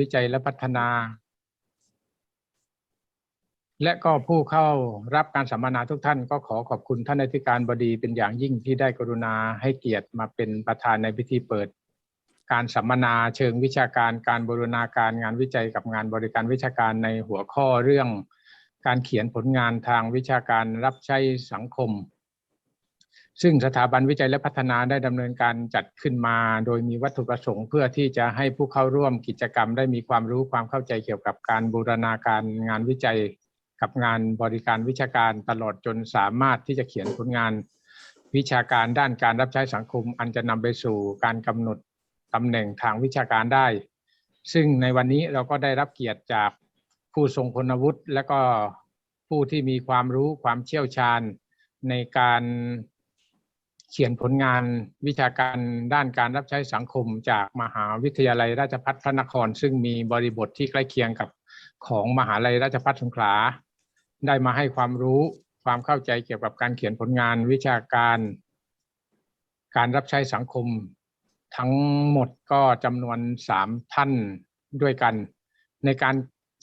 วิจัยและพัฒนา และก็ผู้เข้ารับการสัมมนาทุกท่าน ก็ขอขอบคุณท่านอธิการบดีเป็นอย่างยิ่งที่ได้กรุณาให้เกียรติมาเป็นประธานในพิธีเปิด การสัมมนาเชิงวิชาการการบูรณาการงานวิจัยกับงานบริการวิชาการในหัวข้อเรื่อง การเขียนผลงานทางวิชาการรับใช้สังคม ซึ่งสถาบันวิจัยและพัฒนาได้ดำเนินการจัดขึ้นมา โดยมีวัตถุประสงค์ เพื่อที่จะให้ผู้เข้าร่วมกิจกรรม ได้มีความรู้ความเข้าใจเกี่ยวกับการบูรณาการงานวิจัย กับงานบริการวิชาการตลอดจนสามารถที่จะเขียนผลงาน วิชาการด้านการรับใช้สังคม อันจะนำไปสู่การกำหนดตำแหน่งทางวิชาการได้ ซึ่งในวันนี้เราก็ได้รับเกียรติจากผู้ทรงคุณวุฒิและก็ผู้ที่มีความรู้ความเชี่ยวชาญในการ เขียนผลงานวิชาการด้านการรับใช้สังคมจากมหาวิทยาลัยราชภัฏพระนคร ซึ่งมีบริบทที่ใกล้เคียงกับของมหาลัยราชภัฏสงขลา ได้มาให้ความรู้ความเข้าใจเกี่ยวกับการเขียนผลงานวิชาการ การรับใช้สังคม ทั้งหมดก็จำนวนสามท่านด้วยกัน ในการ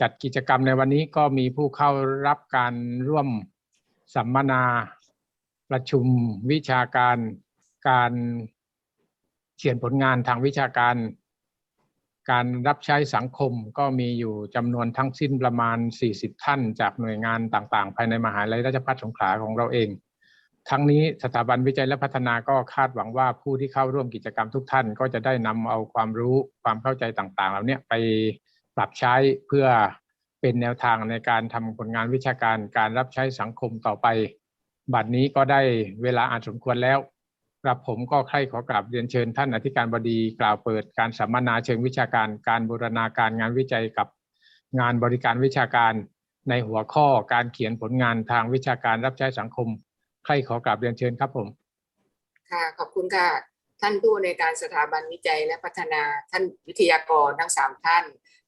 จัดกิจกรรมในวันนี้ก็มีผู้เข้ารับการร่วมสัมมนา ประชุมวิชาการการเขียนผลงานทางวิชาการ การรับใช้สังคมก็มีอยู่จำนวนทั้งสิ้นประมาณ 40 ท่าน จากหน่วยงานต่างๆ ภายในมหาลัยราชภัฏสงขลาของเราเอง ทั้งนี้สถาบันวิจัยและพัฒนาก็คาดหวังว่าผู้ที่เข้าร่วมกิจกรรมทุกท่าน ก็จะได้นำเอาความรู้ความเข้าใจต่างๆ เหล่านี้ไปปรับใช้เพื่อเป็นแนวทางในการทำผลงานวิชาการการรับใช้สังคมต่อไป บัดนี้ก็ได้เวลาอ่าจสมควรแล้วกระผมก็ใคร่ขอกราบเรียนเชิญท่านอธิการบดีกล่าวเปิดการสัมมนาเชิงวิชาการการบูรณาการงานวิจัยกับงานบริการวิชาการในหัวข้อการเขียนผลงานทางวิชาการรับใช้สังคม ใครขอกราบเรียนเชิญครับผม ค่ะขอบคุณค่ะ ท่านผู้ในการสถาบันวิจัยและพัฒนาท่านวิทยากรทั้งสามท่าน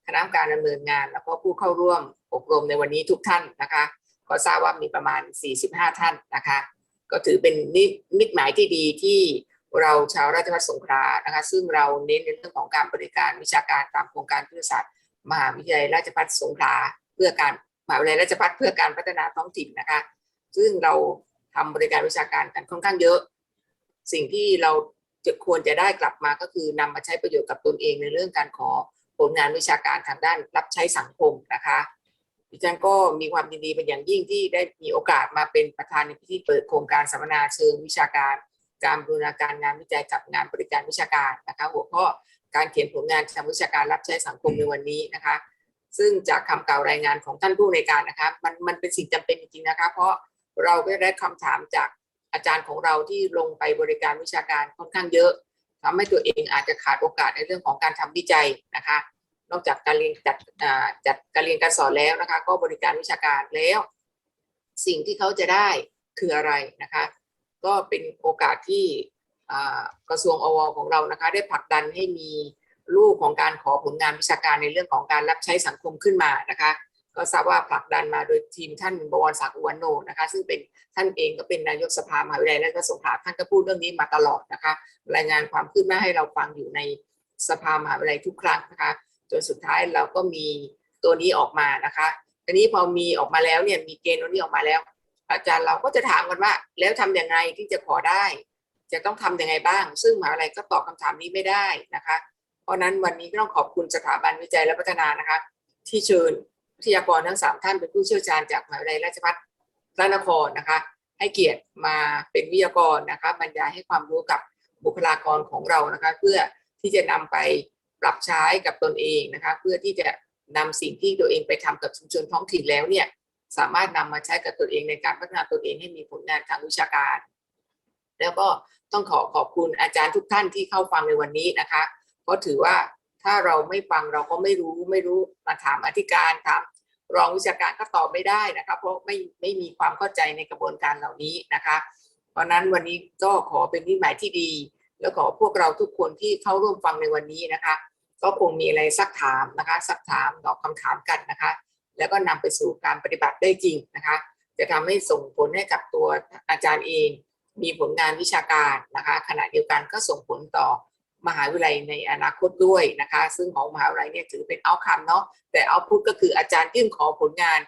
คณะกรรมการดำเนินงาน แล้วก็ผู้เข้าร่วมอบรมในวันนี้ทุกท่านนะคะ ก็ทราบว่ามีประมาณ 45 ท่านนะคะ ก็ถือเป็นนิมิตหมายที่ดีที่เราชาวราชภัฏสงขลานะคะ ซึ่งเราเน้นในเรื่องของการบริการวิชาการตามโครงการพืชศาสตร์มหาวิทยาลัยราชภัฏสงขลาเพื่อการมหาวิทยาลัยราชภัฏเพื่อการพัฒนาท้องถิ่นนะคะ ซึ่งเราทำบริการวิชาการกันค่อนข้างเยอะ สิ่งที่เราจะควรจะได้กลับมาก็คือนำมาใช้ประโยชน์กับตนเองในเรื่องการขอผลงานวิชาการทางด้านรับใช้สังคมนะคะ ดิฉันก็มีความยินดีเป็นอย่างยิ่งที่ได้มีโอกาสมาเป็นประธานในพิธีเปิดโครงการสัมมนาเชิงวิชาการ การบูรณาการงานวิจัยกับงานบริการวิชาการนะคะหัวข้อการเขียนผลงานทางวิชาการรับใช้สังคมในวันนี้นะคะ ซึ่งจากคำกล่าวรายงานของท่านผู้ในการนะคะมันมันเป็นสิ่งจำเป็นจริงๆนะคะ เพราะเราก็ได้คำถามจากอาจารย์ของเราที่ลงไปบริการวิชาการค่อนข้างเยอะทำให้ตัวเองอาจจะขาดโอกาสในเรื่องของการทำวิจัยนะคะ นอกจากการเรียนจัดจัดการเรียนการสอนแล้วนะคะ ก็บริการวิชาการแล้ว สิ่งที่เขาจะได้คืออะไรนะคะ ก็เป็นโอกาสที่กระทรวงอวของเรานะคะ ได้ผลักดันให้มีรูปของการขอผลงานวิชาการในเรื่องของการรับใช้สังคมขึ้นมานะคะ ก็ทราบว่าผลักดันมาโดยทีมท่านบวรศักดิ์อุวันโนนะคะ ซึ่งเป็นท่านเองก็เป็นนายกสภามหาวิทยาลัยราชภัฏสงขาท่านก็พูดเรื่องนี้มาตลอดนะคะ รายงานความคืบหน้าให้เราฟังอยู่ในสภามหาวิทยาลัยทุกครั้งนะคะ จนสุดท้ายเราก็มีตัวนี้ออกมานะคะทีนี้พอมีออกมาแล้วเนี่ยมีเกณฑ์ตัวนี้ออกมาแล้ว อาจารย์เราก็จะถามกันว่า แล้วทำยังไงที่จะขอได้ จะต้องทำยังไงบ้าง ซึ่งมหาวิทยาลัยก็ตอบคำถามนี้ไม่ได้นะคะ เพราะนั้นวันนี้ก็ต้องขอบคุณสถาบันวิจัยและพัฒนานะคะ ที่เชิญวิทยากรทั้งสามท่านเป็นผู้เชี่ยวชาญจากมหาวิทยาลัยราชภัฏพระนครนะคะ ให้เกียรติมาเป็นวิทยากรนะคะบรรยายให้ความรู้กับบุคลากรของเรานะคะ เพื่อที่จะนำไป ปรับใช้กับตนเองนะคะ เพื่อที่จะนำสิ่งที่ตัวเองไปทำกับชุมชนท้องถิ่นแล้วเนี่ยสามารถนำมาใช้กับตัวเองในการพัฒนาตัวเองให้มีผลงานทางวิชาการ แล้วก็ต้องขอขอบคุณอาจารย์ทุกท่านที่เข้าฟังในวันนี้นะคะ เพราะถือว่าถ้าเราไม่ฟังเราก็ไม่รู้ไม่รู้มาถามอธิการถามรองวิชาการก็ตอบไม่ได้นะคะ เพราะไม่ไม่มีความเข้าใจในกระบวนการเหล่านี้นะคะ เพราะนั้นวันนี้ก็ขอเป็นนิหมายที่ดี แล้วขอพวกเราทุกคนที่เข้าร่วมฟังในวันนี้นะคะ ก็คงมีอะไรซักถามนะคะซักถามตอบคำถามกันนะคะ แล้วก็นำไปสู่การปฏิบัติได้จริงนะคะ จะทำให้ส่งผลให้กับตัวอาจารย์เอง มีผลงานวิชาการนะคะ ขณะเดียวกันก็ส่งผลต่อมหาวิทยาลัยในอนาคตด้วยนะคะ ซึ่งของมหาวิทยาลัยเนี่ยถือเป็นเอาคัมเนาะแต่เอาพุทก็คืออาจารย์ยื่นขอผลงาน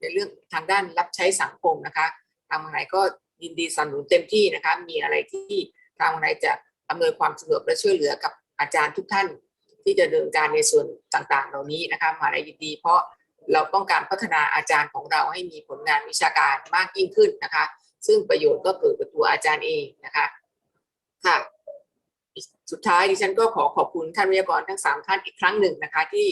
ในเรื่องทางด้านรับใช้สังคมนะคะ ทางมหาวิทยาลัยก็ยินดีสนับสนุนเต็มที่นะคะ มีอะไรที่ทางมหาวิทยาลัยจะ อำนวยความสะดวกและช่วยเหลือกับอาจารย์ทุกท่าน ที่จะดำเนินการในส่วนต่างๆ เหล่านี้นะคะมหาลัยยินดี เพราะเราต้องการพัฒนาอาจารย์ของเราให้มีผลงานวิชาการมากยิ่งขึ้นนะคะ ซึ่งประโยชน์ก็เกิดกับตัวอาจารย์เองนะคะค่ะสุดท้ายดิฉันก็ขอขอบคุณท่านวิทยากรทั้งสามท่านอีกครั้งหนึ่งนะคะ ที่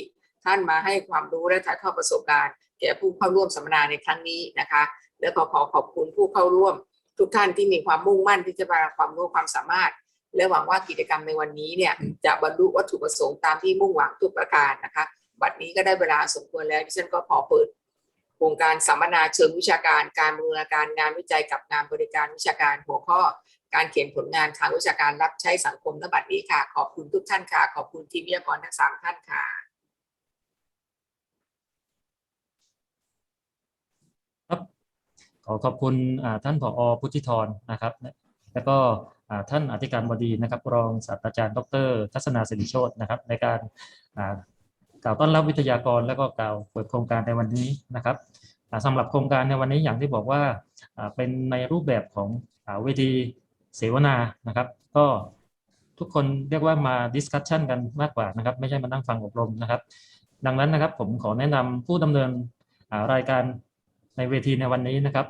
ท่านมาให้ความรู้และถ่ายทอดประสบการณ์ แก่ผู้เข้าร่วมสัมมนาในครั้งนี้นะคะ และขอขอขอบคุณผู้เข้าร่วม ทุกท่านที่มีความมุ่งมั่นที่จะมาความรู้ความสามารถ และหวังว่ากิจกรรมในวันนี้เนี่ยจะบรรลุวัตถุประสงค์ตามที่มุ่งหวังทุกประการนะคะบัดนี้ก็ได้เวลาสมควรแล้วดิฉันก็ขอเปิดโครงการสัมมนาเชิงวิชาการการบูรณาการงานวิจัยกับงานบริการวิชาการหัวข้อ การเขียนผลงานทางวิชาการรับใช้สังคมณบัดนี้ค่ะ ขอบคุณทุกท่านค่ะ ขอบคุณทีมวิทยากรทั้งสามท่านค่ะครับขอขอบคุณอ่าท่านผอพุทธิธรนะครับ แล้วก็อ่า ท่านอธิการบดีนะครับรองศาสตราจารย์ ดร ทัศนาสิริโชตนะครับในการกล่าวต้อนรับวิทยากรแล้วก็กล่าวเปิดโครงการในวันนี้นะครับอ่าสำหรับโครงการในวันนี้อย่างที่บอกว่าเป็นในรูปแบบของเวทีเสวนานะครับ ก็ทุกคนเรียกว่ามาดิสคัชชันกันมากกว่านะครับ ไม่ใช่มานั่งฟังอบรมนะครับ ดังนั้นนะครับผมขอแนะนำผู้ดำเนินรายการในเวทีในวันนี้นะครับ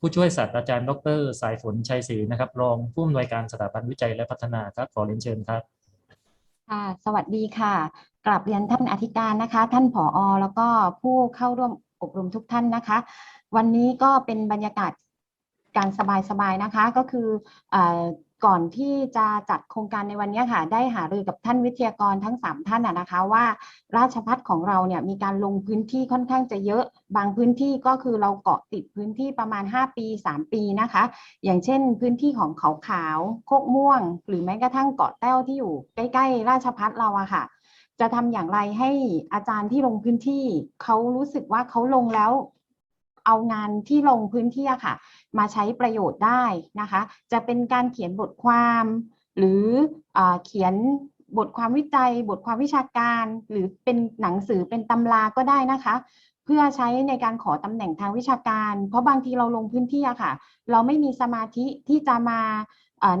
ผู้ช่วยศาสตราจารย์ดร สายฝนชัยศรีนะครับ รองผู้อำนวยการสถาบันวิจัยและพัฒนาครับขอเรียนเชิญครับค่ะสวัสดีค่ะ กลับเรียนท่านอธิการนะคะ ท่านผอแล้วก็ผู้เข้าร่วมอบรมทุกท่านนะคะ วันนี้ก็เป็นบรรยากาศการสบายๆนะคะ ก็คืออ ก่อนที่จะจัดโครงการในวันนี้ค่ะ ได้หารือกับท่านวิทยากรทั้ง 3 ท่านนะนะคะ ว่าราชพัฒของเราเนี่ยมีการลงพื้นที่ค่อนข้างจะเยอะ บางพื้นที่ก็คือเราเกาะติดพื้นที่ประมาณ 5 ปี 3 ปีนะคะ อย่างเช่น พื้นที่ของเขาขาวโคกม่วง หรือแม้กระทั่งเกาะแต้วที่อยู่ใกล้ๆ ราชพัฒเราอะค่ะ จะทำอย่างไรให้อาจารย์ที่ลงพื้นที่เขารู้สึกว่าเขาลงแล้ว เอางานที่ลงพื้นที่ค่ะ มาใช้ประโยชน์ได้นะคะ จะเป็นการเขียนบทความ หรืออเขียนบทความวิจัย บทความวิชาการ หรือเป็นหนังสือเป็นตำราก็ได้นะคะ เพื่อใช้ในการขอตำแหน่งทางวิชาการ เพราะบางทีเราลงพื้นที่อะค่ะ เราไม่มีสมาธิที่จะมา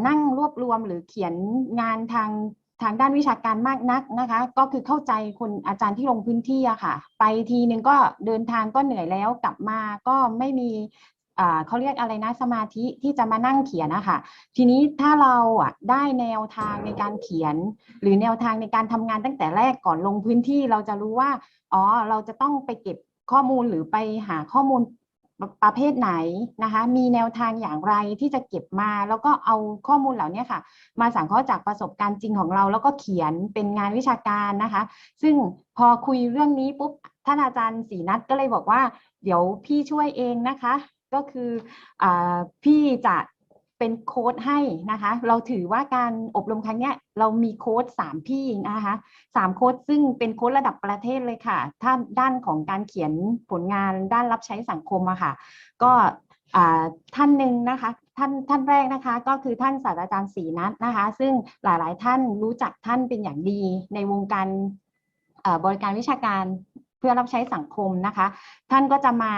นั่งรวบรวมหรือเขียนงานทาง ทางด้านวิชาการมากนักนะคะ ก็คือเข้าใจคนอาจารย์ที่ลงพื้นที่อะค่ะ ไปทีนึงก็เดินทางก็เหนื่อยแล้วกลับมาก็ไม่มีอ่าเขาเรียกอะไรนะสมาธิที่จะมานั่งเขียนนะคะทีนี้ถ้าเราอะได้แนวทางในการเขียน หรือแนวทางในการทำงานตั้งแต่แรกก่อนลงพื้นที่เราจะรู้ว่าอ๋อเราจะต้องไปเก็บข้อมูลหรือไปหาข้อมูล ประเภทไหนนะคะ มีแนวทางอย่างไรที่จะเก็บมา แล้วก็เอาข้อมูลเหล่านี้ค่ะ มาสังเคราะห์จากประสบการณ์จริงของเรา แล้วก็เขียนเป็นงานวิชาการนะคะ ซึ่งพอคุยเรื่องนี้ปุ๊บท่านอาจารย์ศรีนัทก็เลยบอกว่า เดี๋ยวพี่ช่วยเองนะคะ ก็คืออพี่จะ เป็นโค้ดให้นะคะ เราถือว่าการอบรมครั้งนี้เรามีโค้ดสามพี่นะคะสามโค้ดซึ่งเป็นโค้ดระดับประเทศเลยค่ะ ถ้าด้านของการเขียนผลงานด้านรับใช้สังคมอะค่ะ ก็ท่านหนึ่งนะคะท่านท่านแรกนะคะก็คือท่านศาสตราจารย์ศรีนัทนะคะ ซึ่งหลายๆท่านรู้จักท่านเป็นอย่างดีในวงการบริการวิชาการเพื่อรับใช้สังคมนะคะ ท่านก็จะมา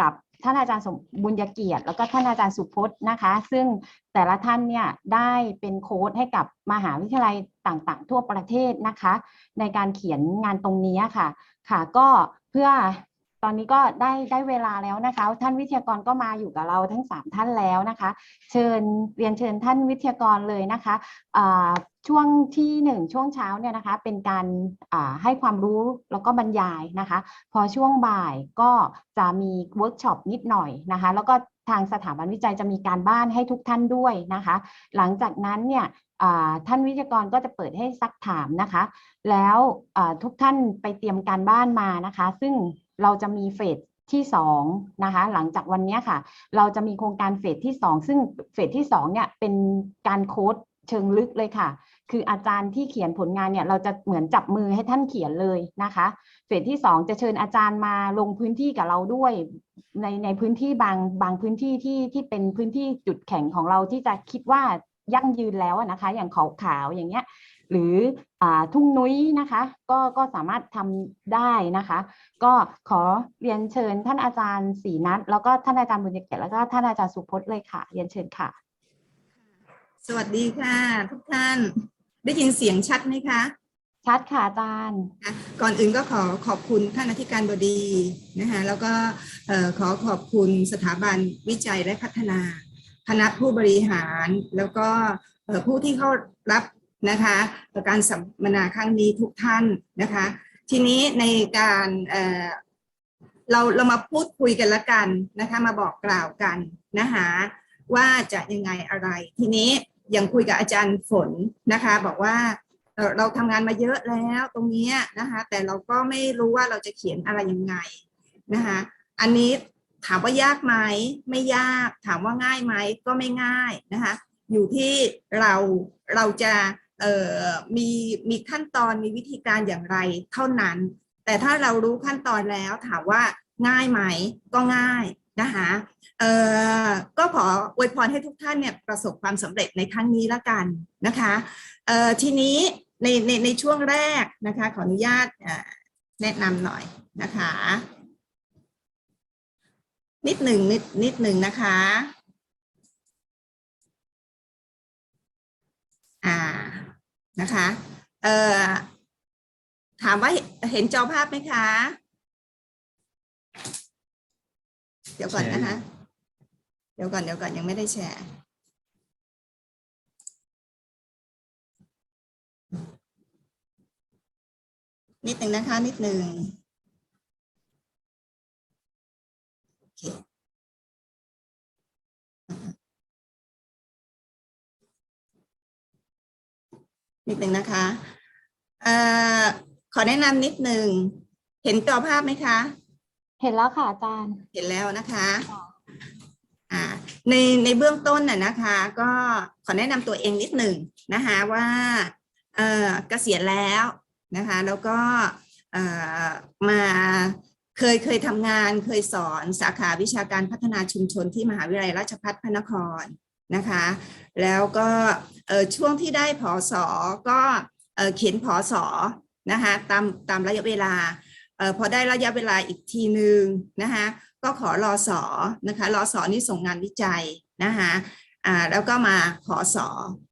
กับ ท่านอาจารย์สมบุญยเกียรติ แล้วก็ท่านอาจารย์สุพจน์นะคะ ซึ่งแต่ละท่านเนี่ยได้เป็นโค้ดให้กับมหาวิทยาลัยต่างๆ ทั่วประเทศนะคะ ในการเขียนงานตรงนี้ค่ะ ค่ะก็เพื่อ ตอนนี้ก็ได้ได้เวลาแล้วนะคะ ท่านวิทยากรก็มาอยู่กับเราทั้ง 3 ท่านแล้วนะคะ เชิญเรียนเชิญท่านวิทยากรเลยนะคะช่วงที่หนึ่งช่วงเช้าเนี่ยนะคะ เป็นการให้ความรู้แล้วก็บรรยายนะคะ พอช่วงบ่ายก็จะมีเวิร์กช็อปนิดหน่อยนะคะ แล้วก็ทางสถาบันวิจัยจะมีการบ้านให้ทุกท่านด้วยนะคะ หลังจากนั้นเนี่ยท่านวิทยากรก็จะเปิดให้ซักถามนะคะ แล้วทุกท่านไปเตรียมการบ้านมานะคะ ซึ่ง เราจะมีเฟสที่2นะคะหลังจากวันนี้ค่ะ เราจะมีโครงการเฟสที่ 2 ซึ่งเฟสที่2เนี่ยเป็นการโค้ดเชิงลึกเลยค่ะ คืออาจารย์ที่เขียนผลงานเนี่ยเราจะเหมือนจับมือให้ท่านเขียนเลยนะคะ เฟสที่ 2 จะเชิญอาจารย์มาลงพื้นที่กับเราด้วยในในพื้นที่บางบางพื้นที่ที่ที่เป็นพื้นที่จุดแข็งของเราที่จะคิดว่ายั่งยืนแล้วนะคะ อย่างเขาขาวอย่างเงี้ย หรืออ่าทุ่งนุ้ยนะคะ ก็ก็สามารถทำได้นะคะ ก็ขอเรียนเชิญท่านอาจารย์ศรีนัทแล้วก็ท่านอาจารย์บุญเกียรติแล้วก็ท่านอาจารย์สุพจน์เลยค่ะ เรียนเชิญค่ะ สวัสดีค่ะ ทุกท่านได้ยินเสียงชัดไหมคะชัดค่ะอาจารย์อะก่อนอื่นก็ขอขอบคุณท่านอธิการบดีนะคะแล้วก็เอ่อขอขอบคุณสถาบันวิจัยและพัฒนา คณะผู้บริหาร แล้วก็เอ่อผู้ที่เข้ารับ นะคะการสัมมนาครั้งนี้ทุกท่านนะคะ ทีนี้ในการเเราเรามาพูดคุยกันละกันนะคะ มาบอกกล่าวกันนะคะว่าจะยังไงอะไร ทีนี้ยังคุยกับอาจารย์ฝนนะคะ บอกว่าเราทำงานมาเยอะแล้วตรงนี้นะคะ แต่เราก็ไม่รู้ว่าเราจะเขียนอะไรยังไงนะคะ อันนี้ถามว่ายากไหมไม่ยากถามว่าง่ายไหมก็ไม่ง่ายนะคะ อยู่ที่เราเราจะ มีมีขั้นตอนมีวิธีการอย่างไรเท่านั้น แต่ถ้าเรารู้ขั้นตอนแล้วถามว่าง่ายไหมก็ง่ายนะคะเออก็ขออวยพรให้ทุกท่านเนี่ยประสบความสำเร็จในครั้งนี้ละกันนะคะเออทีนี้ในในในช่วงแรกนะคะขออนุญาตแนะนำหน่อยนะคะ นิดหนึ่งนิดนิดหนึ่งนะคะอ่า นะคะเอ่อถามว่าเห็นเห็นจอภาพไหมคะ เดี๋ยวก่อนนะคะ เดี๋ยวก่อนเดี๋ยวก่อนยังไม่ได้แชร์นิดหนึ่งนะคะ นิดหนึ่งโอเค นิดหนึ่งนะคะเอ่อขอแนะนำนิดหนึ่ง เห็นจอภาพไหมคะ เห็นแล้วค่ะอาจารย์ เห็นแล้วนะคะอ่าในในเบื้องต้นน่ะนะคะ ก็ขอแนะนำตัวเองนิดหนึ่งนะคะว่าเอ่อเกษียณแล้วนะคะ แล้วก็เอ่อมาเคยเคยทำงานเคยสอนสาขาวิชาการพัฒนาชุมชนที่มหาวิทยาลัยราชภัฏพระนคร นะคะ แล้วก็ช่วงที่ได้ผอสอก็เขียนผอสอนะคะตามตามระยะเวลาออพอได้ระยะเวลาอีกทีหนึ่งนะคะก็ขอรอสอนะคะรอสอนี่ส่งงานวิจัยนะคะแล้วก็มาขอสอ